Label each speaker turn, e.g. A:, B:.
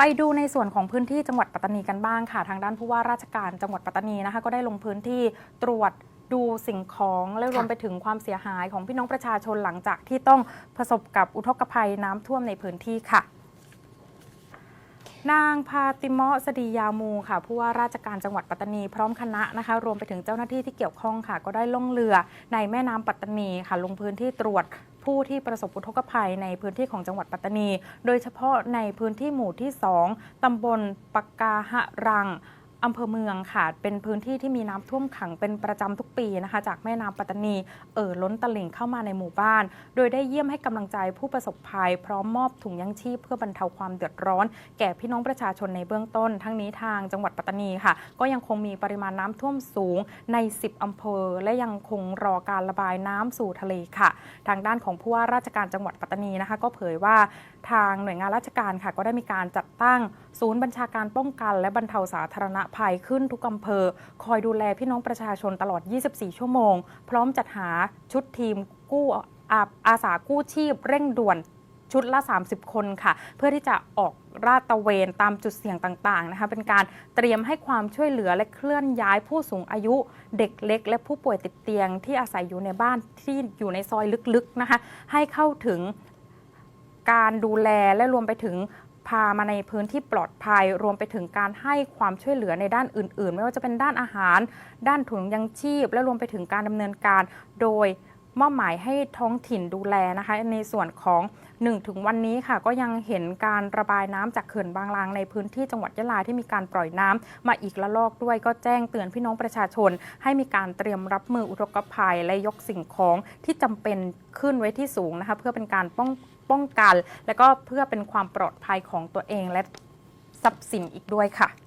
A: ไปดูในส่วนของพื้นที่จังหวัดปัตตานีกันบ้างค่ะ ทางด้านผู้ว่าราชการจังหวัดปัตตานีนะคะก็ได้ลงพื้นที่ตรวจดูสิ่งของและรวมไปถึงความเสียหายของพี่น้องประชาชนหลังจากที่ต้องประสบกับอุทกภัยน้ำท่วมในพื้นที่ค่ะนางพาติเมะสดียามูค่ะผู้ว่าราชการจังหวัดปัตตานีพร้อมคณะนะคะ รวมไปถึงเจ้าหน้าที่ที่เกี่ยวข้องค่ะ ก็ได้ล่องเรือในแม่น้ำปัตตานีค่ะ ลงพื้นที่ตรวจ ผู้ที่ประสบอุทกภัยในพื้นที่ของจังหวัดปัตตานี โดยเฉพาะในพื้นที่หมู่ที่ 2ตำบลปากกาหะรัง อำเภอเมืองค่ะ เป็นพื้นที่ที่มีน้ำท่วมขังเป็นประจำทุกปีนะคะ จากแม่น้ำปัตตานี เอ่อล้นตลิ่งเข้ามาในหมู่บ้าน โดยได้เยี่ยมให้กำลังใจผู้ประสบภัย พร้อมมอบถุงยังชีพเพื่อบรรเทาความเดือดร้อน แก่พี่น้องประชาชนในเบื้องต้น ทั้งนี้ทางจังหวัดปัตตานีค่ะ ก็ยังคงมีปริมาณน้ำท่วมสูงใน 10อำเภอ และยังคงรอการระบายน้ำสู่ทะเลค่ะ ทางด้านของผู้ว่าราชการจังหวัดปัตตานีนะคะ ก็เผยว่าทางหน่วยงานราชการค่ะ ก็ได้มีการจัดตั้งศูนย์บัญชาการป้องกัน และบรรเทาสาธารณภัยขึ้นทุกอำเภอ คอยดูแลพี่น้องประชาชนตลอด 24 ชั่วโมง พร้อมจัดหาชุดทีมกู้อาอาสากู้ชีพเร่งด่วนชุดละ 30 คนค่ะ เพื่อที่จะออกราดตระเวนตามจุดเสี่ยงต่างๆนะคะ เป็นการเตรียมให้ความช่วยเหลือและเคลื่อนย้ายผู้สูงอายุ เด็กเล็ก และผู้ป่วยติดเตียงที่อาศัยอยู่ในบ้านที่อยู่ในซอยลึกๆนะคะ ให้เข้าถึงการดูแลและรวมไปถึง พามาในพื้นที่ปลอดภัย รวมไปถึงการให้ความช่วยเหลือในด้านอื่น ๆ ไม่ว่าจะเป็นด้านอาหาร ด้านถุงยังชีพ และรวมไปถึงการดำเนินการโดย มอบหมายให้ท้องถิ่นดูแลนะคะ ในส่วนของ 1 ถึงวันนี้ค่ะ ก็ยังเห็นการระบายน้ำจากเขื่อนบางลางในพื้นที่จังหวัดยะลาที่มีการปล่อยน้ำมาอีกละลอกด้วยก็แจ้งเตือนพี่น้องประชาชน ให้มีการเตรียมรับมืออุทกภัยและยกสิ่งของที่จำเป็นขึ้นไว้ที่สูงนะคะเพื่อเป็นการป้องป้องกัน และก็เพื่อเป็นความปลอดภัยของตัวเองและทรัพย์สินอีกด้วยค่ะ